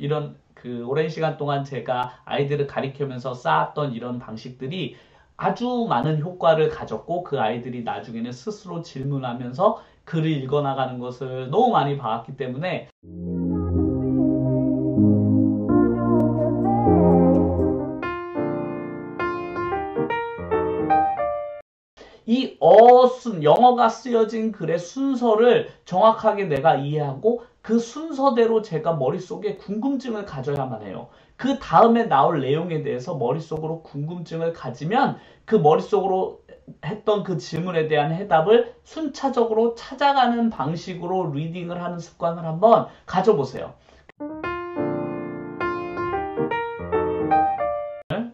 이런 그 오랜 시간 동안 제가 아이들을 가리키면서 쌓았던 이런 방식들이 아주 많은 효과를 가졌고 그 아이들이 나중에는 스스로 질문하면서 글을 읽어나가는 것을 너무 많이 봐왔기 때문에 이 어순, 영어가 쓰여진 글의 순서를 정확하게 내가 이해하고 그 순서대로 제가 머릿속에 궁금증을 가져야만 해요. 그 다음에 나올 내용에 대해서 머릿속으로 궁금증을 가지면 그 머릿속으로 했던 그 질문에 대한 해답을 순차적으로 찾아가는 방식으로 리딩을 하는 습관을 한번 가져보세요.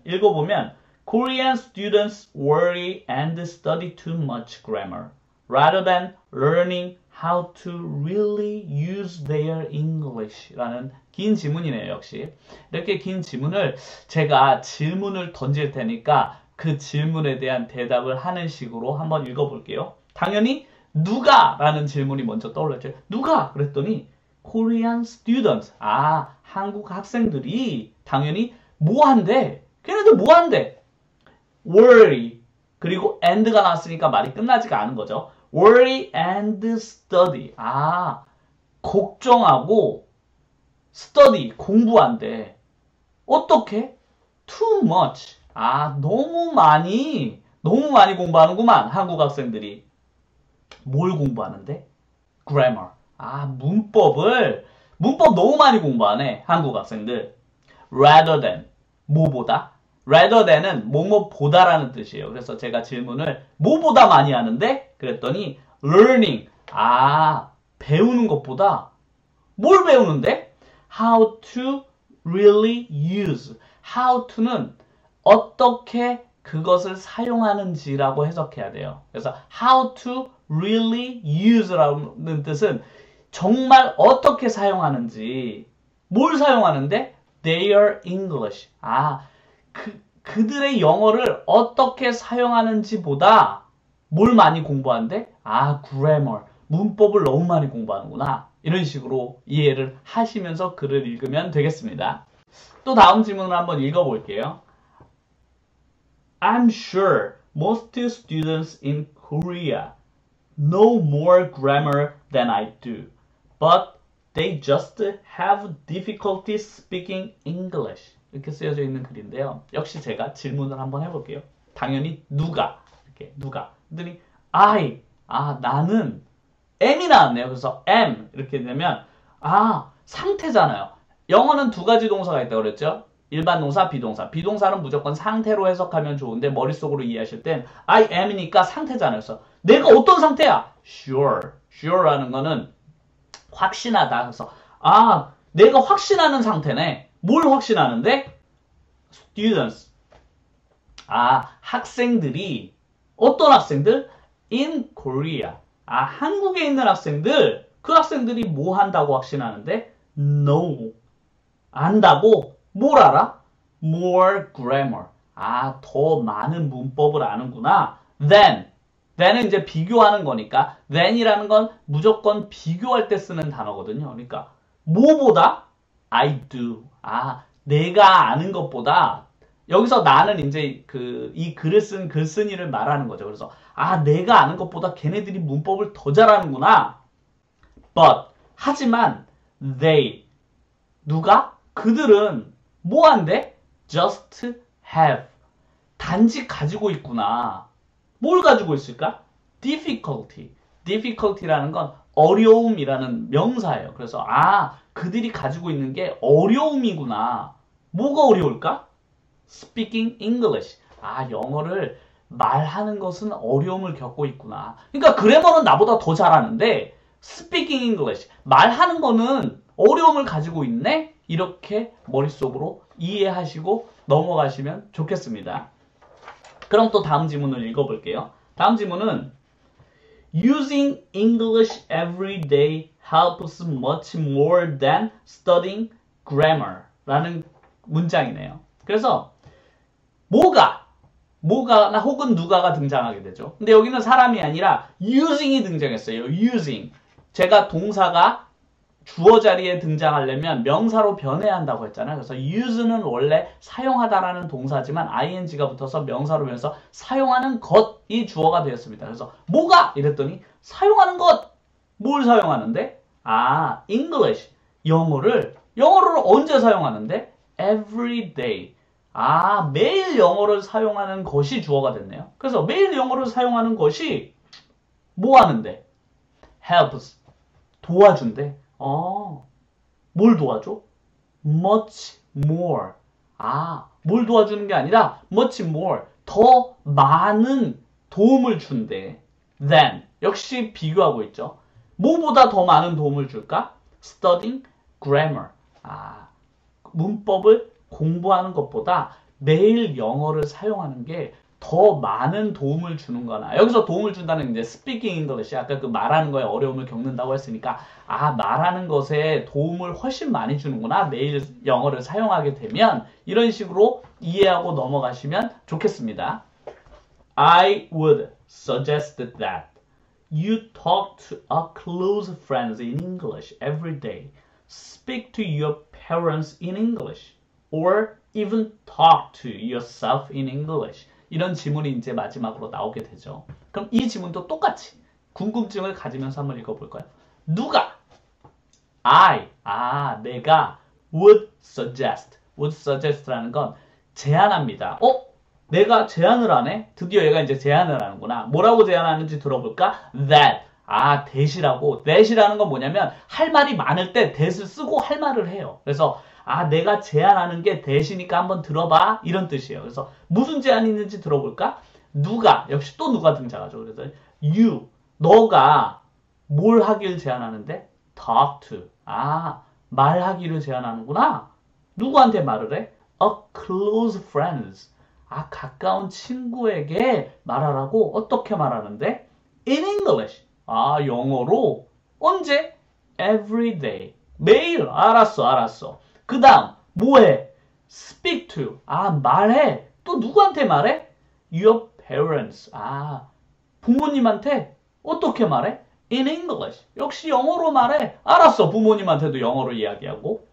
읽어보면 Korean students worry and study too much grammar rather than learning how to really use their English라는 긴 지문이네요, 역시. 이렇게 긴 지문을 제가 질문을 던질 테니까 그 질문에 대한 대답을 하는 식으로 한번 읽어볼게요. 당연히 누가? 라는 질문이 먼저 떠올랐죠. 누가? 그랬더니 Korean students. 아, 한국 학생들이 당연히 뭐 한대? 걔네들 뭐 한대? worry 그리고 and가 나왔으니까 말이 끝나지가 않은 거죠. Worry and study. 아, 걱정하고 study 공부한대. 어떻게? too much. 아, 너무 많이 너무 많이 공부하는구만. 한국 학생들이. 뭘 공부하는데? grammar. 아, 문법을 문법 너무 많이 공부하네. 한국 학생들. rather than 뭐보다 rather than은 뭐뭐보다라는 뜻이에요. 그래서 제가 질문을 뭐보다 많이 하는데 그랬더니 learning 아 배우는 것보다 뭘 배우는데 how to really use how to는 어떻게 그것을 사용하는지라고 해석해야 돼요. 그래서 how to really use라는 뜻은 정말 어떻게 사용하는지 뭘 사용하는데 their English 아 그, 그들의 영어를 어떻게 사용하는지 보다 뭘 많이 공부하는데? 아, grammar. 문법을 너무 많이 공부하는구나. 이런 식으로 이해를 하시면서 글을 읽으면 되겠습니다. 또 다음 질문을 한번 읽어볼게요. I'm sure most students in Korea know more grammar than I do, but they just have difficulty speaking English. 이렇게 쓰여져 있는 글인데요. 역시 제가 질문을 한번 해볼게요. 당연히 누가 이렇게 누가 그랬더니 I 아 나는 M이 나왔네요. 그래서 am 이렇게 되면 아 상태잖아요. 영어는 두 가지 동사가 있다고 그랬죠. 일반 동사, 비동사. 비동사는 무조건 상태로 해석하면 좋은데 머릿속으로 이해하실 땐 I am이니까 상태잖아요. 그래서 내가 어떤 상태야? Sure. Sure라는 거는 확신하다. 그래서 아 내가 확신하는 상태네. 뭘 확신하는데? students. 아, 학생들이 어떤 학생들? in Korea. 아, 한국에 있는 학생들. 그 학생들이 뭐 한다고 확신하는데? know. 안다고? 뭘 알아? more grammar. 아, 더 많은 문법을 아는구나. than. than은 이제 비교하는 거니까 than이라는 건 무조건 비교할 때 쓰는 단어거든요. 그러니까 뭐보다 I do. 아, 내가 아는 것보다 여기서 나는 이제 그 이 글을 쓴 글쓴이를 말하는 거죠. 그래서 아, 내가 아는 것보다 걔네들이 문법을 더 잘하는구나. But 하지만 they 누가 그들은 뭐 한대? just have 단지 가지고 있구나. 뭘 가지고 있을까? difficulty. difficulty라는 건 어려움이라는 명사예요. 그래서 아 그들이 가지고 있는 게 어려움이구나. 뭐가 어려울까? Speaking English. 아 영어를 말하는 것은 어려움을 겪고 있구나. 그러니까 그래머는 나보다 더 잘하는데 Speaking English 말하는 거는 어려움을 가지고 있네. 이렇게 머릿속으로 이해하시고 넘어가시면 좋겠습니다. 그럼 또 다음 지문을 읽어볼게요. 다음 지문은 Using English every day helps much more than studying grammar 라는 문장이네요. 그래서 뭐가 뭐가나 혹은 누가가 등장하게 되죠. 근데 여기는 사람이 아니라 using이 등장했어요. using. 제가 동사가 주어 자리에 등장하려면 명사로 변해야 한다고 했잖아요. 그래서 use는 원래 사용하다라는 동사지만 ing가 붙어서 명사로 변해서 사용하는 것이 주어가 되었습니다. 그래서 뭐가? 이랬더니 사용하는 것! 뭘 사용하는데? 아, English. 영어를 영어를 언제 사용하는데? Every day. 아, 매일 영어를 사용하는 것이 주어가 됐네요. 그래서 매일 영어를 사용하는 것이 뭐 하는데? helps. 도와준대. 어, 뭘 도와줘? much more. 아, 뭘 도와주는 게 아니라 much more. 더 많은 도움을 준대. than. 역시 비교하고 있죠. 뭐보다 더 많은 도움을 줄까? studying grammar. 아, 문법을 공부하는 것보다 매일 영어를 사용하는 게 더 많은 도움을 주는 거나 여기서 도움을 준다는 이제 스피킹 인글리시 아까 그 말하는 거에 어려움을 겪는다고 했으니까 아 말하는 것에 도움을 훨씬 많이 주는구나 매일 영어를 사용하게 되면 이런 식으로 이해하고 넘어가시면 좋겠습니다. I would suggest that you talk to a close friends in English every day. Speak to your parents in English or even talk to yourself in English. 이런 지문이 이제 마지막으로 나오게 되죠. 그럼 이 지문도 똑같이 궁금증을 가지면서 한번 읽어볼까요? 누가? I, 아, 내가 would suggest, would suggest라는 건 제안합니다. 어? 내가 제안을 하네? 드디어 얘가 이제 제안을 하는구나. 뭐라고 제안하는지 들어볼까? That, 아, 대시라고. that이라는 건 뭐냐면 할 말이 많을 때 that을 쓰고 할 말을 해요. 그래서 아, 내가 제안하는 게 대시니까 한번 들어봐. 이런 뜻이에요. 그래서 무슨 제안이 있는지 들어볼까? 누가, 역시 또 누가 등장하죠. 그래서 you, 너가 뭘 하길 제안하는데? talk to. 아, 말하기를 제안하는구나. 누구한테 말을 해? a close friends. 아, 가까운 친구에게 말하라고 어떻게 말하는데? in English. 아, 영어로 언제? every day. 매일. 알았어, 알았어. 그 다음 뭐해? speak to. 아 말해. 또 누구한테 말해? your parents. 아 부모님한테 어떻게 말해? in English. 역시 영어로 말해. 알았어. 부모님한테도 영어로 이야기하고.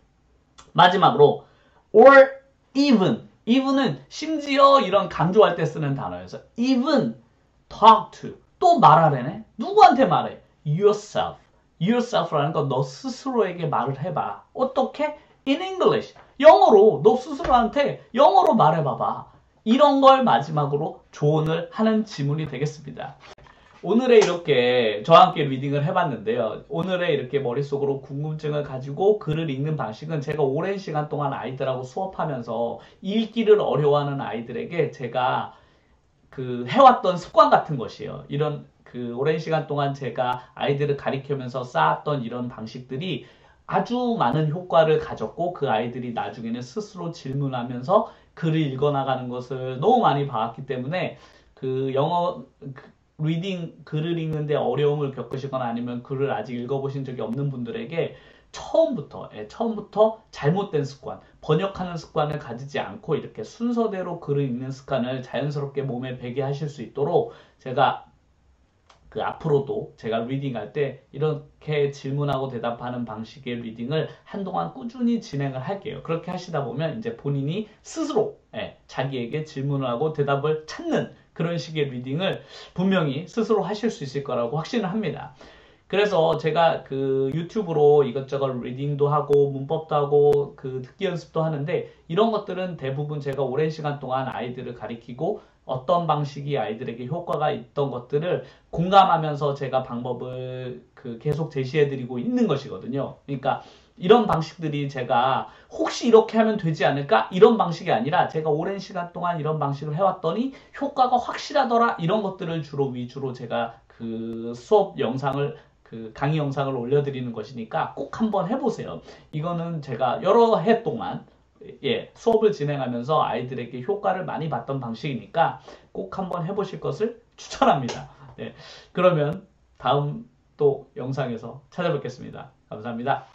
마지막으로 or even. even은 심지어 이런 강조할 때 쓰는 단어여서 even talk to. 또 말하래네. 누구한테 말해? yourself. yourself라는 건 너 스스로에게 말을 해봐. 어떻게? In English. 영어로 너 스스로한테 영어로 말해봐봐. 이런 걸 마지막으로 조언을 하는 지문이 되겠습니다. 오늘의 이렇게 저와 함께 리딩을 해봤는데요. 오늘의 이렇게 머릿속으로 궁금증을 가지고 글을 읽는 방식은 제가 오랜 시간 동안 아이들하고 수업하면서 읽기를 어려워하는 아이들에게 제가 그 해왔던 습관 같은 것이에요. 이런 그 오랜 시간 동안 제가 아이들을 가리키면서 쌓았던 이런 방식들이 아주 많은 효과를 가졌고 그 아이들이 나중에는 스스로 질문하면서 글을 읽어나가는 것을 너무 많이 봐왔기 때문에 그 영어 그 리딩 글을 읽는데 어려움을 겪으시거나 아니면 글을 아직 읽어보신 적이 없는 분들에게 처음부터 예, 처음부터 잘못된 습관 번역하는 습관을 가지지 않고 이렇게 순서대로 글을 읽는 습관을 자연스럽게 몸에 배게 하실 수 있도록 제가 그 앞으로도 제가 리딩할 때 이렇게 질문하고 대답하는 방식의 리딩을 한동안 꾸준히 진행을 할게요. 그렇게 하시다 보면 이제 본인이 스스로 예, 자기에게 질문을 하고 대답을 찾는 그런 식의 리딩을 분명히 스스로 하실 수 있을 거라고 확신을 합니다. 그래서 제가 그 유튜브로 이것저것 리딩도 하고 문법도 하고 그 듣기 연습도 하는데 이런 것들은 대부분 제가 오랜 시간 동안 아이들을 가리키고 어떤 방식이 아이들에게 효과가 있던 것들을 공감하면서 제가 방법을 그 계속 제시해 드리고 있는 것이거든요. 그러니까 이런 방식들이 제가 혹시 이렇게 하면 되지 않을까? 이런 방식이 아니라 제가 오랜 시간 동안 이런 방식을 해왔더니 효과가 확실하더라. 이런 것들을 주로 위주로 제가 그 수업 영상을 그 강의 영상을 올려드리는 것이니까 꼭 한번 해보세요. 이거는 제가 여러 해 동안 예, 수업을 진행하면서 아이들에게 효과를 많이 봤던 방식이니까 꼭 한번 해보실 것을 추천합니다. 네, 그러면 다음 또 영상에서 찾아뵙겠습니다. 감사합니다.